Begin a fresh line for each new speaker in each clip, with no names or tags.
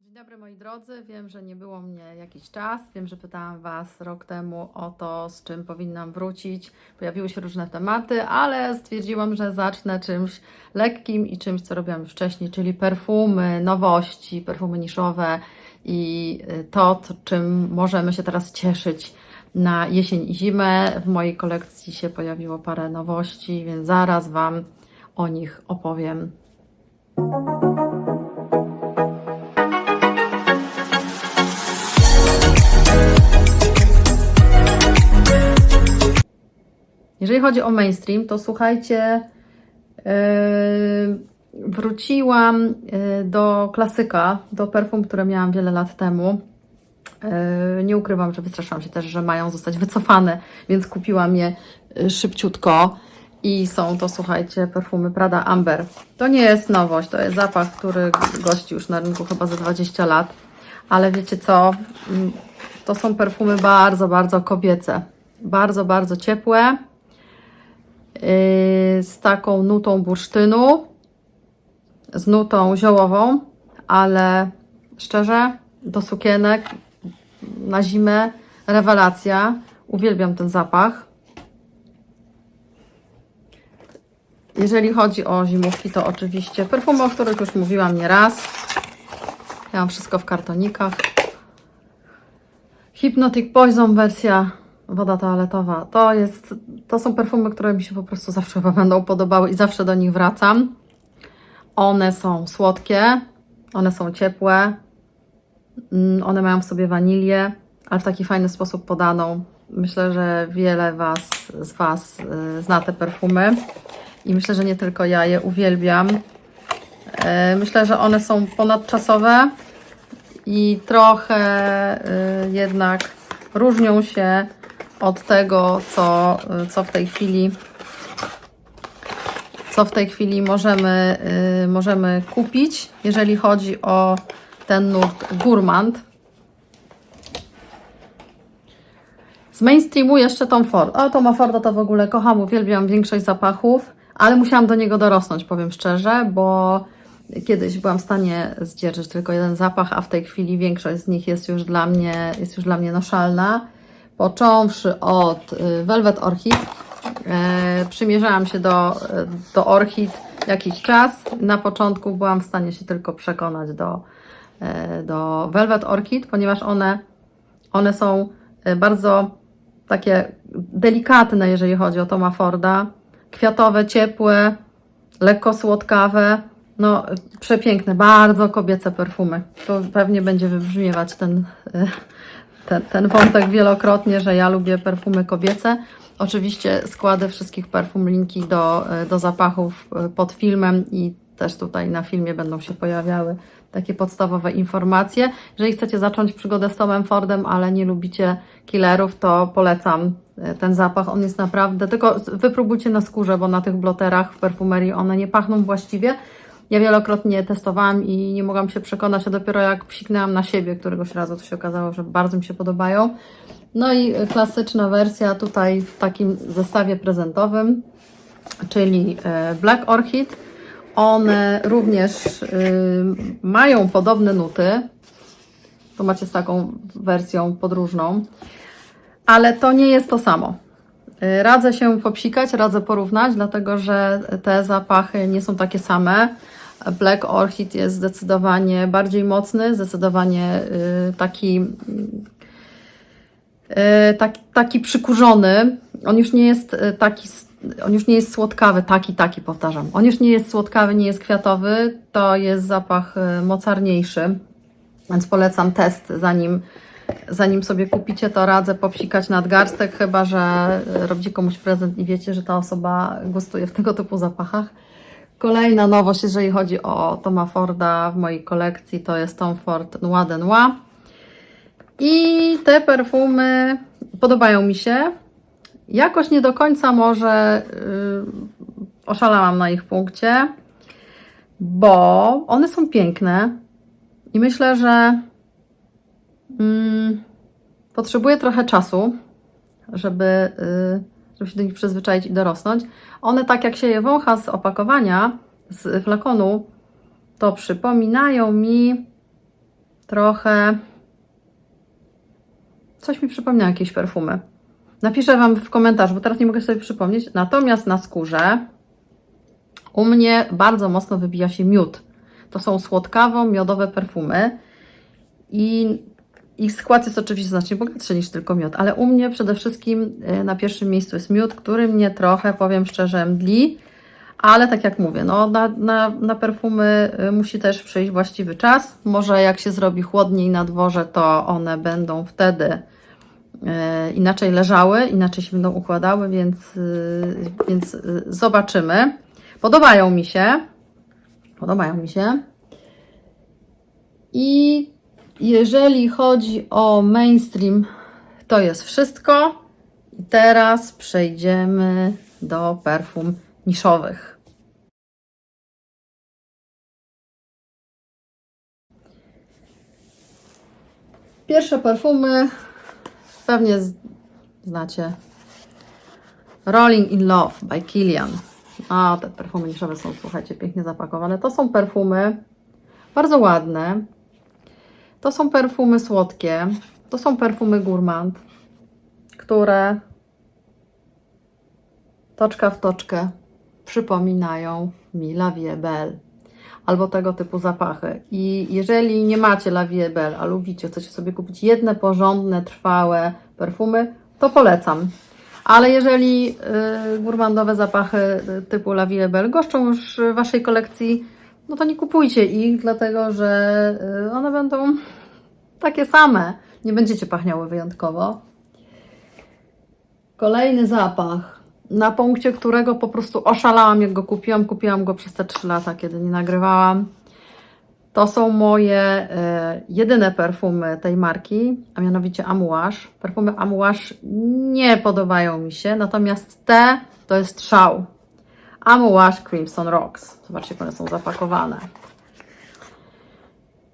Dzień dobry moi drodzy. Wiem, że nie było mnie jakiś czas. Wiem, że pytałam Was rok temu o to, z czym powinnam wrócić. Pojawiły się różne tematy, ale stwierdziłam, że zacznę czymś lekkim i czymś, co robiłam już wcześniej, czyli perfumy, nowości, perfumy niszowe i y, to, czym możemy się teraz cieszyć na jesień i zimę. W mojej kolekcji się pojawiło parę nowości, więc zaraz Wam o nich opowiem. Jeżeli chodzi o mainstream, to słuchajcie, yy, wróciłam yy, do klasyka, do perfum, które miałam wiele lat temu. Yy, nie ukrywam, że wystraszyłam się też, że mają zostać wycofane, więc kupiłam je yy, szybciutko. I są to, słuchajcie, perfumy Prada Amber. To nie jest nowość, to jest zapach, który gości już na rynku chyba za 20 lat. Ale wiecie co? Mm, To są perfumy bardzo, bardzo kobiece. Bardzo, bardzo ciepłe yy, z taką nutą bursztynu, z nutą ziołową, ale szczerze, do sukienek na zimę rewelacja. Uwielbiam ten zapach. Jeżeli chodzi o zimówki, to oczywiście perfumy, o których już mówiłam nieraz. Ja mam wszystko w kartonikach. Hypnotic Poison wersja woda toaletowa. To, jest, to są perfumy, które mi się po prostu zawsze będą podobały i zawsze do nich wracam. One są słodkie, one są ciepłe, mm, one mają w sobie wanilię, ale w taki fajny sposób podaną. Myślę, że wiele was, z Was y, zna te perfumy i myślę, że nie tylko ja je uwielbiam. E, Myślę, że one są ponadczasowe i trochę y, jednak różnią się od tego, co, co w tej chwili co w tej chwili możemy, możemy kupić, jeżeli chodzi o ten nurt gourmand. Z mainstreamu jeszcze Tom Ford. O, Toma Forda to w ogóle kocham, uwielbiam większość zapachów, ale musiałam do niego dorosnąć, powiem szczerze, bo kiedyś byłam w stanie zdzierżyć tylko jeden zapach, a w tej chwili większość z nich jest już dla mnie, jest już dla mnie noszalna. Począwszy od y, Velvet Orchid, e, przymierzałam się do, e, do Orchid jakiś czas. Na początku byłam w stanie się tylko przekonać do, e, do Velvet Orchid, ponieważ one, one są e, bardzo takie delikatne, jeżeli chodzi o Toma Forda. Kwiatowe, ciepłe, lekko słodkawe. No, przepiękne, bardzo kobiece perfumy. To pewnie będzie wybrzmiewać ten, e, ten, ten wątek wielokrotnie, że ja lubię perfumy kobiece. Oczywiście składę wszystkich perfum, linki do, e, do zapachów e, pod filmem i też tutaj na filmie będą się pojawiały takie podstawowe informacje. Jeżeli chcecie zacząć przygodę z Tomem Fordem, ale nie lubicie killerów, to polecam ten zapach. On jest naprawdę, tylko wypróbujcie na skórze, bo na tych bloterach w perfumerii one nie pachną właściwie. Ja wielokrotnie testowałam i nie mogłam się przekonać, a dopiero jak psiknęłam na siebie któregoś razu, to się okazało, że bardzo mi się podobają. No i klasyczna wersja tutaj w takim zestawie prezentowym, czyli e, Black Orchid. One również y, mają podobne nuty. Tu macie z taką wersją podróżną, ale to nie jest to samo. Y, Radzę się popsikać, radzę porównać, dlatego że te zapachy nie są takie same. Black Orchid jest zdecydowanie bardziej mocny, zdecydowanie y, taki, y, taki, taki przykurzony. On już nie jest taki, on już nie jest słodkawy, taki, taki powtarzam. On już nie jest słodkawy, nie jest kwiatowy, to jest zapach mocarniejszy, więc polecam test, zanim, zanim sobie kupicie, to radzę popsikać nadgarstek, chyba że y, robicie komuś prezent i wiecie, że ta osoba gustuje w tego typu zapachach. Kolejna nowość, jeżeli chodzi o Toma Forda w mojej kolekcji, to jest Tom Ford Noir de Noir. I te perfumy podobają mi się. Jakoś nie do końca może yy, oszalałam na ich punkcie, bo one są piękne i myślę, że mm, potrzebuję trochę czasu, żeby, yy, żeby się do nich przyzwyczaić i dorosnąć. One tak jak się je wącha z opakowania, z flakonu, to przypominają mi trochę. Coś mi przypomina jakieś perfumy. Napiszę Wam w komentarzu, bo teraz nie mogę sobie przypomnieć. Natomiast na skórze u mnie bardzo mocno wybija się miód. To są słodkawo-miodowe perfumy i ich skład jest oczywiście znacznie bogatszy niż tylko miód, ale u mnie przede wszystkim y, na pierwszym miejscu jest miód, który mnie trochę, powiem szczerze, mdli, ale tak jak mówię, no, na, na, na perfumy y, musi też przyjść właściwy czas. Może jak się zrobi chłodniej na dworze, to one będą wtedy y, inaczej leżały, inaczej się będą układały, więc, więc zobaczymy. Podobają mi się. Podobają mi się. I jeżeli chodzi o mainstream, to jest wszystko. I teraz przejdziemy do perfum niszowych. Pierwsze perfumy pewnie znacie. Rolling in Love by Kilian. A, te perfumy niszowe są, słuchajcie, pięknie zapakowane. To są perfumy bardzo ładne. To są perfumy słodkie. To są perfumy gourmand, które toczka w toczkę przypominają mi La Vie Belle albo tego typu zapachy. I jeżeli nie macie La Vie Belle, a lubicie, chcecie sobie kupić jedne porządne, trwałe perfumy, to polecam. Ale jeżeli y, gourmandowe zapachy y, typu La Vie Belle goszczą już w Waszej kolekcji, no to nie kupujcie ich, dlatego że y, one będą takie same. Nie będziecie pachniały wyjątkowo. Kolejny zapach, na punkcie którego po prostu oszalałam, jak go kupiłam. Kupiłam go przez te 3 lata, kiedy nie nagrywałam. To są moje e, jedyne perfumy tej marki, a mianowicie Amouage. Perfumy Amouage nie podobają mi się, natomiast te to jest szał. Amouage Crimson Rocks. Zobaczcie, jak one są zapakowane.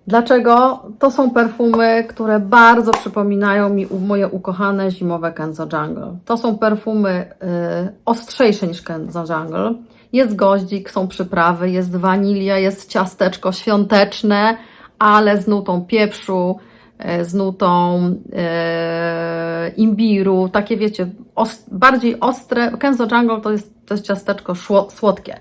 Dlaczego? To są perfumy, które bardzo przypominają mi moje ukochane zimowe Kenzo Jungle. To są perfumy y, ostrzejsze niż Kenzo Jungle. Jest goździk, są przyprawy, jest wanilia, jest ciasteczko świąteczne, ale z nutą pieprzu, z nutą y, imbiru, takie wiecie, os- bardziej ostre. Kenzo Jungle to jest, to jest ciasteczko słodkie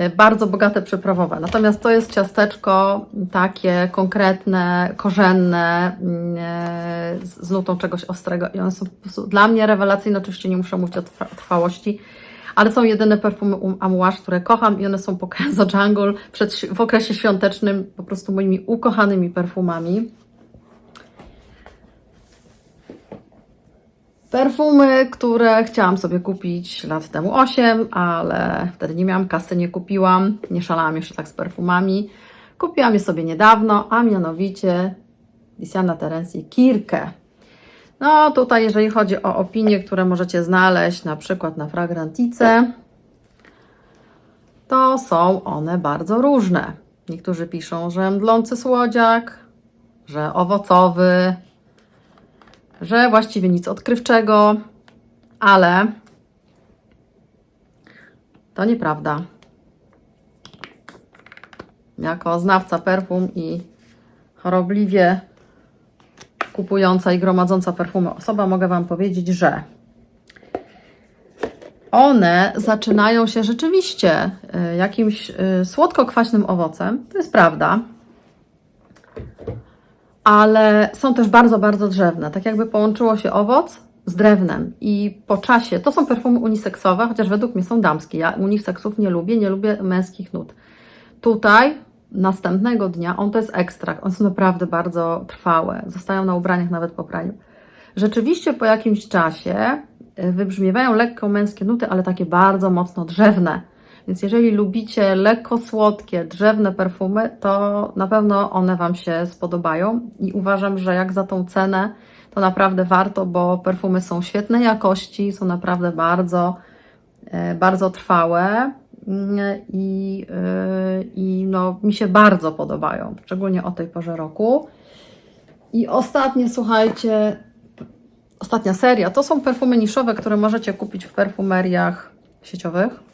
y, bardzo bogate przyprawowe. Natomiast to jest ciasteczko takie konkretne, korzenne, mm, z z nutą czegoś ostrego i one są dla mnie rewelacyjne. Oczywiście nie muszę mówić o trwa- trwałości, ale są jedyne perfumy um- Amouage, które kocham i one są po Kenzo Jungle przed, w okresie świątecznym po prostu moimi ukochanymi perfumami. Perfumy, które chciałam sobie kupić lat temu 8, ale wtedy nie miałam kasy, nie kupiłam. Nie szalałam jeszcze tak z perfumami. Kupiłam je sobie niedawno, a mianowicie Diana Terenzi Kirkę. No tutaj, jeżeli chodzi o opinie, które możecie znaleźć na przykład na Fragrantice, to są one bardzo różne. Niektórzy piszą, że mdlący słodziak, że owocowy, że właściwie nic odkrywczego, ale to nieprawda. Jako znawca perfum i chorobliwie kupująca i gromadząca perfumy osoba, mogę Wam powiedzieć, że one zaczynają się rzeczywiście y, jakimś y, słodko-kwaśnym owocem. To jest prawda ale są też bardzo, bardzo drzewne. Tak jakby połączyło się owoc z drewnem i po czasie, to są perfumy uniseksowe, chociaż według mnie są damskie. Ja uniseksów nie lubię, nie lubię męskich nut. Tutaj następnego dnia, on to jest ekstrakt, one są naprawdę bardzo trwałe, zostają na ubraniach nawet po praniu. Rzeczywiście po jakimś czasie y, wybrzmiewają lekko męskie nuty, ale takie bardzo mocno drzewne. Więc jeżeli lubicie lekko słodkie, drzewne perfumy, to na pewno one Wam się spodobają i uważam, że jak za tą cenę, to naprawdę warto, bo perfumy są świetnej jakości, są naprawdę bardzo, e, bardzo trwałe mm, i, e, i no, mi się bardzo podobają, szczególnie o tej porze roku. I ostatnie, słuchajcie, ostatnia seria, to są perfumy niszowe, które możecie kupić w perfumeriach sieciowych.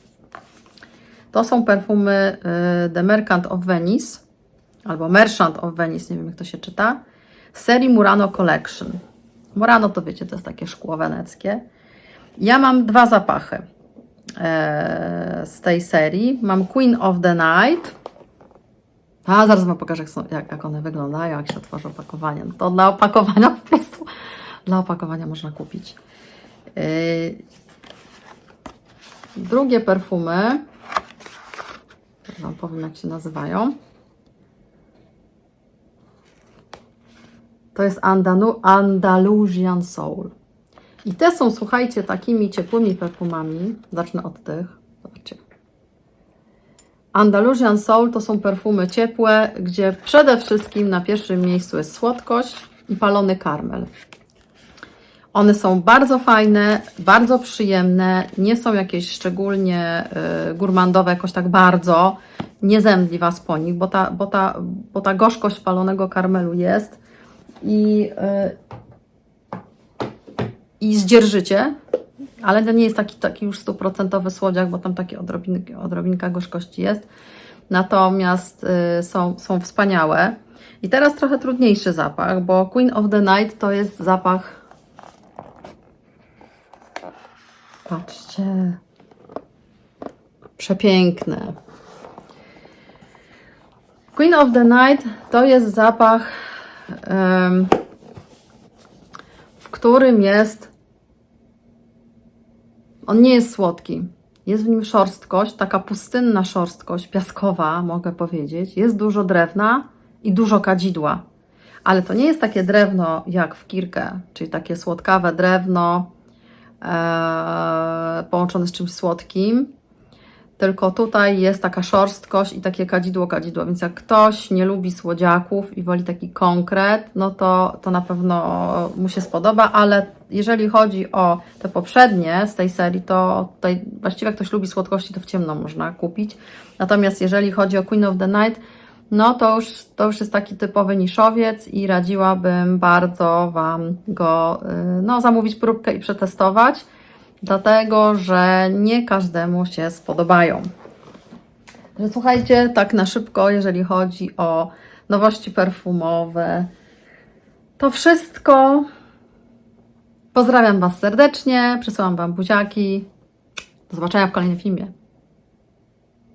To są perfumy y, The Merchant of Venice albo Merchant of Venice, nie wiem jak to się czyta, z serii Murano Collection. Murano to wiecie, to jest takie szkło weneckie. Ja mam dwa zapachy e, z tej serii. Mam Queen of the Night. A zaraz Wam pokażę, jak, są, jak, jak one wyglądają, jak się otworzy opakowanie. No to dla opakowania po prostu, dla opakowania można kupić. Yy, drugie perfumy, Wam powiem, jak się nazywają. To jest Andanu, Andalusian Soul. I te są, słuchajcie, takimi ciepłymi perfumami. Zacznę od tych. Zobaczcie. Andalusian Soul to są perfumy ciepłe, gdzie przede wszystkim na pierwszym miejscu jest słodkość i palony karmel. One są bardzo fajne, bardzo przyjemne, nie są jakieś szczególnie y, gurmandowe, jakoś tak bardzo. Nie zemdli Was po nich, bo ta, bo ta, bo ta gorzkość palonego karmelu jest i, y, i zdzierżycie, ale to nie jest taki, taki już stuprocentowy słodziak, bo tam takie odrobinki, odrobinka gorzkości jest. Natomiast y, są, są wspaniałe. I teraz trochę trudniejszy zapach, bo Queen of the Night to jest zapach. Patrzcie. Przepiękny. Queen of the Night to jest zapach, w którym jest on nie jest słodki. Jest w nim szorstkość, taka pustynna szorstkość, piaskowa, mogę powiedzieć. Jest dużo drewna i dużo kadzidła. Ale to nie jest takie drewno jak w kirkę, czyli takie słodkawe drewno e, połączone z czymś słodkim. Tylko tutaj jest taka szorstkość i takie kadzidło, kadzidło. Więc jak ktoś nie lubi słodziaków i woli taki konkret, no to, to na pewno mu się spodoba, ale jeżeli chodzi o te poprzednie z tej serii, to tutaj właściwie jak ktoś lubi słodkości, to w ciemno można kupić. Natomiast jeżeli chodzi o Queen of the Night, no to już, to już jest taki typowy niszowiec i radziłabym bardzo Wam go y, no, zamówić próbkę i przetestować dlatego że nie każdemu się spodobają. Że słuchajcie, tak na szybko, jeżeli chodzi o nowości perfumowe, to wszystko. Pozdrawiam Was serdecznie, przesyłam Wam buziaki. Do zobaczenia w kolejnym filmie.